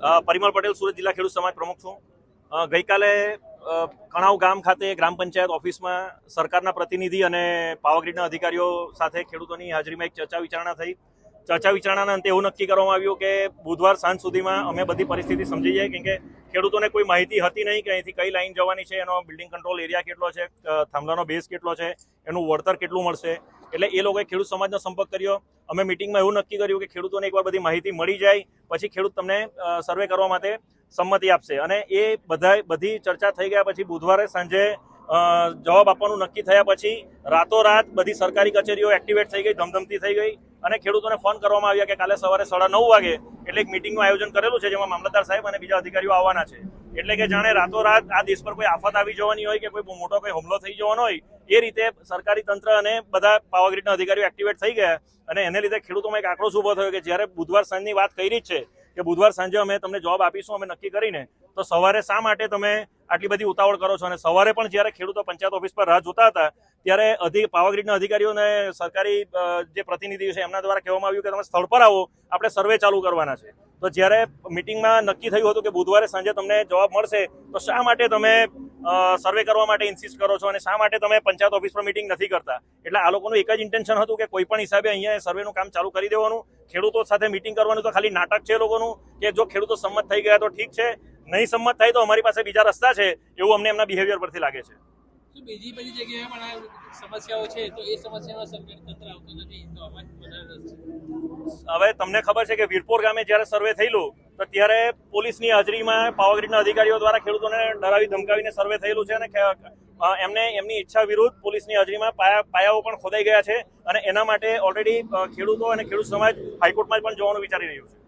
પરિમલ પટેલ, સુરત જિલ્લા ખેડૂત સમાજ પ્રમુખ છું. ગઈકાલે કણાવ ગામ ખાતે ગ્રામ પંચાયત ઓફિસમાં સરકારના પ્રતિનિધિ અને પાવરગ્રીડના અધિકારીઓ સાથે ખેડૂતોની હાજરીમાં એક ચર્ચા વિચારણા થઈ. ચર્ચા વિચારણાના અંતે એવું નક્કી કરવામાં આવ્યું કે બુધવાર સાંજ સુધીમાં અમે બધી પરિસ્થિતિ સમજી જઈએ. કેમ કે ખેડૂતોને કોઈ માહિતી હતી નહીં કે અહીંથી કઈ લાઈન જવાની છે, એનો બિલ્ડિંગ કંટ્રોલ એરિયા કેટલો છે થાંભલાનો બેઝ કેટલો છે, એનું વળતર કેટલું મળશે. એટલે એ લોકોએ ખેડૂત સમાજનો સંપર્ક કર્યો. અમે મિટિંગમાં એવું નક્કી કર્યું કે ખેડૂતોને એકવાર બધી માહિતી મળી જાય, પછી ખેડૂત તમને સર્વે કરવા માટે સંમતિ આપશે. અને એ બધા બધી ચર્ચા થઈ ગયા પછી બુધવારે સાંજે જવાબ આપવાનું નક્કી થયા પછી રાતોરાત બધી સરકારી કચેરીઓ એક્ટિવેટ થઈ ગઈ, ધમધમતી થઈ ગઈ અને ખેડૂતોને ફોન કરવામાં આવ્યા કે કાલે સવારે સાડા નવ વાગે એટલે એક મિટિંગનું આયોજન કરેલું છે જેમાં મામલતદાર સાહેબ અને બીજા અધિકારીઓ આવવાના છે. એટલે કે જાણે રાતોરાત આ દેશ પર કોઈ આફત આવી જવાની હોય કે કોઈ મોટો કોઈ હુમલો થઈ જવાનો હોય, એ રીતે સરકારી તંત્ર અને બધા પાવરગ્રીડના અધિકારીઓ એક્ટિવેટ થઈ ગયા. અને એને લીધે ખેડૂતોમાં એક આક્રોશ ઊભો થયો કે જ્યારે બુધવાર સાંજની વાત કરી છે કે બુધવાર સાંજે અમે તમને જોબ આપીશું, અમે નક્કી કરીને, તો સવારે શા માટે તમે આટલી બધી ઉતાવળ કરો છો? અને સવારે પણ જ્યારે ખેડૂતો પંચાયત ઓફિસ પર રાહ જોતા હતા, ત્યારે અધિ પાવરગ્રીડના અધિકારીઓને સરકારી જે પ્રતિનિધિઓ છે, એમના દ્વારા કહેવામાં આવ્યું કે તમે સ્થળ પર આવો, આપણે સર્વે ચાલુ કરવાના છે. તો જ્યારે મિટિંગમાં નક્કી થયું હતું કે બુધવારે સાંજે તમને જવાબ મળશે, તો શા માટે તમે સર્વે કરવા માટે ઇન્સિસ્ટ કરો છો અને શા માટે તમે પંચાયત ઓફિસ પર મિટિંગ નથી કરતા? એટલે આ લોકોનું એક જ ઇન્ટેન્શન હતું કે કોઈ પણ હિસાબે અહીંયા સર્વેનું કામ ચાલુ કરી દેવાનું. ખેડૂતો સાથે મિટિંગ કરવાનું તો ખાલી નાટક છે લોકોનું કે જો ખેડૂતો સંમત થઈ ગયા તો ઠીક છે નહીં સંમત થાય તો અમારી પાસે બીજા રસ્તા છે એવું અમને એમના બિહેવિયર પરથી લાગે છે. બીજી બધી જગ્યાએ પણ આ સમસ્યાઓ છે તો એ સમસ્યાનો સરકારી તંત્ર આવતું નથી તો હવે તમને ખબર છે કે વીરપુર ગામે જ્યારે સર્વે થયેલું તો ત્યારે પોલીસની હાજરીમાં પાવાગઢના અધિકારીઓ દ્વારા ખેડૂતોને ડરાવી ધમકાવીને સર્વે થયેલું છે અને એમને એમની ઈચ્છા વિરુદ્ધ પોલીસની હાજરીમાં પાયા પાયાઓ પણ ખોદાઈ ગયા છે અને એના માટે ઓલરેડી ખેડૂતો અને ખેડૂત સમાજ હાઈકોર્ટમાં પણ જવાનું વિચારી રહ્યું છે.